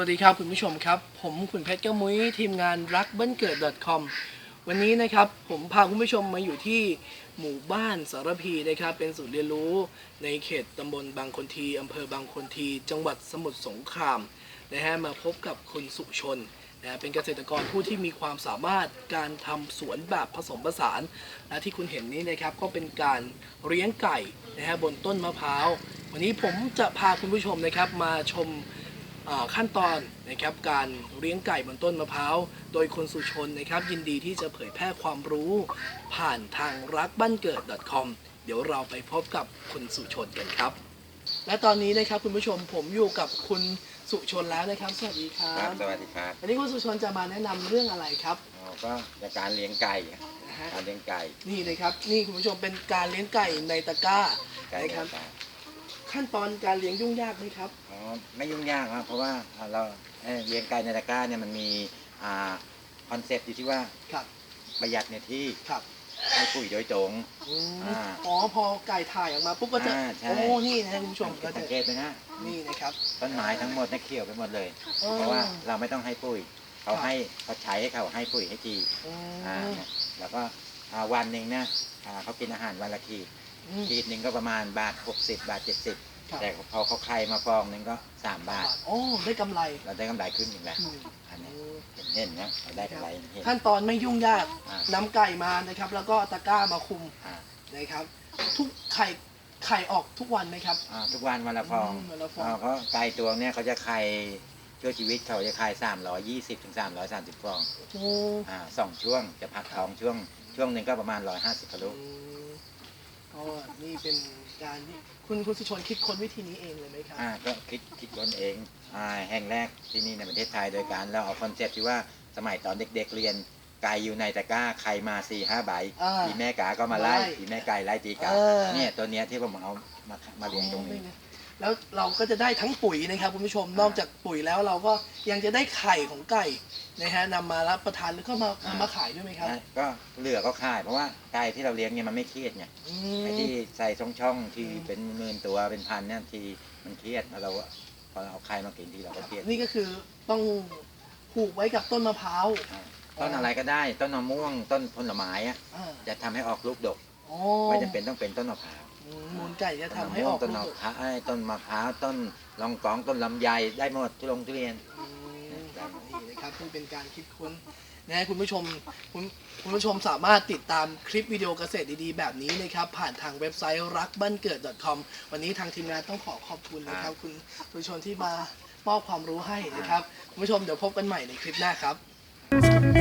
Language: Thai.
วัสดีครับคุณผู้ชมครับ ผมขุนเพชรเก้ามุ้ยทีมงานรักบ้านเกิด .com วันนี้นะครับผมพาคุณผู้ชมมาอยู่ที่หมู่บ้านสารพีนะครับ เป็นศูนย์เรียนรู้ในเขตตำบลบางคนทีอำเภอบางคนที จังหวัดสมุทรสงครามนะฮะมาพบกับคุณสุชนนะเป็นเกษตรกรผู้ที่มีความสามารถการทำสวนแบบผสมผสานและที่คุณเห็นนี้นะครับก็เป็นการเลี้ยงไก่นะฮะบนต้นมะพร้าว วันนี้ผมจะพาคุณผู้ชมนะครับมาชม ขั้นตอนนะครับการเลี้ยงไก่บนต้นมะพร้าวโดยคนสุชนนะครับยินดีที่จะเผยแพร่ความรู้ผ่านทางรักบ้านเกิด .com เดี๋ยวเราไปพบกับคุณสุชนกันครับ และตอนนี้นะครับคุณผู้ชมผมอยู่กับคุณสุชนแล้วนะครับ สวัสดีครัครับบสวัสดีครับวันนี้คุณสุชนจะมาแนะนำเรื่องอะไรครับอ๋อก็จากการเลี้ยงไก่นะฮะการเลี้ยงไก่นี่นะครับนี่คุณผู้ชมเป็นการเลี้ยงไก่ในตะกร้าไก่นะครับเลี้ยงไก่ ขั้นตอนการเลี้ยงยุ่งยากไหมครับ อ๋อไม่ยุ่งยากครับเพราะว่าเราเอ่อเลี้ยงไก่ในตะกร้าเนี่ยมันมีอ่าคอนเซปต์อยู่ที่ว่าครับ ประหยัดในที่ครับให้ปุ๋ยโดยตรง อืมอ่าอ๋อพอไก่ถ่ายออกมาปุ๊บก็จะ อ่าใช่ โอ้ นี่นะคุณผู้ชมก็จะสังเกตไปนะนี่นะครับ ต้นไม้ทั้งหมดเนี่ยเขียวไปหมดเลยอ๋อเพราะว่าเราไม่ต้องให้ปุ๋ยเขาครับให้เขาใช้ให้เขาให้ปุ๋ยให้ทีอืมอ่าเนี่ยแล้วก็อ่าวันหนึ่งเนี่ยอ่าเขากินอาหารวันละขีดอืม ขีดหนึ่งก็ประมาณบาท60บาท70ครับ แต่พอเขาไข่มาฟองหนึ่งก็3บาท โอ้ได้กำไรเราได้กำไรขึ้นอีกแล้วอืมอันนี้เห็นนะเราได้กำไรเห็นขั้นตอนไม่ยุ่งยากอ่าน้ำไก่มานะครับ แล้วก็ตะกร้ามาคุมอ่านะครับ ทุกไข่ไข่ออกทุกวันไหมครับ อ่าทุกวันวันละฟองอืมวันละฟองาเขาไก่ตัวเนี่ยเขาจะไข่ช่วงชีวิตเขาจะไข่320ถึง330ฟองโอ้อ่าสองช่วงจะพักท้องช่วง ช่วงหนึ่งก็ประมาณ150กิโลอืม ก็นี่เป็นการที่คุณคุณสุชนคิดค้นวิธีนี้เองเลยไหมครับ อ่าก็คิดคิดคนเองอ่าแห่งแรกที่นี่ในประเทศไทยโดยการเราเอาคอนเซ็ปต์ที่ว่าสมัยตอนเด็กๆเรียนไก่อยู่ในตะกร้าใครมา4ี่ห้าใบอ่าทีแม่กาก็มาไล่ไล่ทีแม่ไก่ไล่ตีกาเออ เนี่ยตัวเนี้ยที่ผมเอามามาเลี้ยงตรงนี้ แล้วเราก็จะได้ทั้งปุ๋ยนะครับคุณผู้ชมนอกจากปุ๋ยแล้วเราก็ยังจะได้ไข่ของไก่นะฮะนำมารับประทานแล้วก็มาอ่ามมาขายด้วยไหมครับนะก็เหลือก็ขาย เพราะว่าไก่ที่เราเลี้ยงเนี่ยมันไม่เครียดไงอืไอ้มที่ใส่ช่องช่องๆที่อืม เป็นหมื่นตัวเป็นพันเนี่ยทีมันเครียดแล้วเราก็พอเอาไข่มากินทีเราก็เครียดนี่ก็คือต้องผูกไว้กับต้นมะพร้าว อ่าต้นอะไรก็ได้ต้นมะม่วงต้นผลไม้อะอ่าจะทำให้ออกลูกดก อ๋อไม่จำเป็นต้องเป็นต้นมะพร้าวอืมมูลไก่จะต้นทำมะให้ม่อวงอกต้นลูมะกพร้าวไอ้ต้นมะพร้าวต้นลองกองต้นลำไยได้หมดทุลงทุเรียน อืมนี่นะครับนี่เป็นการคิดค้นนะคุณผู้ชมคุณคุณผู้ชมสามารถติดตามคลิปวิดีโอเกษตรดีๆ แบบนี้นะครับ ผ่านทางเว็บไซต์รักบ้านเกิด .com วันนี้ทางทีมงานต้องขอขอบคุณนะครับ คุณผู้ชมที่มามอบความรู้ให้นะครับ คุณผู้ชมเดี๋ยวพบกันใหม่ในคลิปหน้าครับ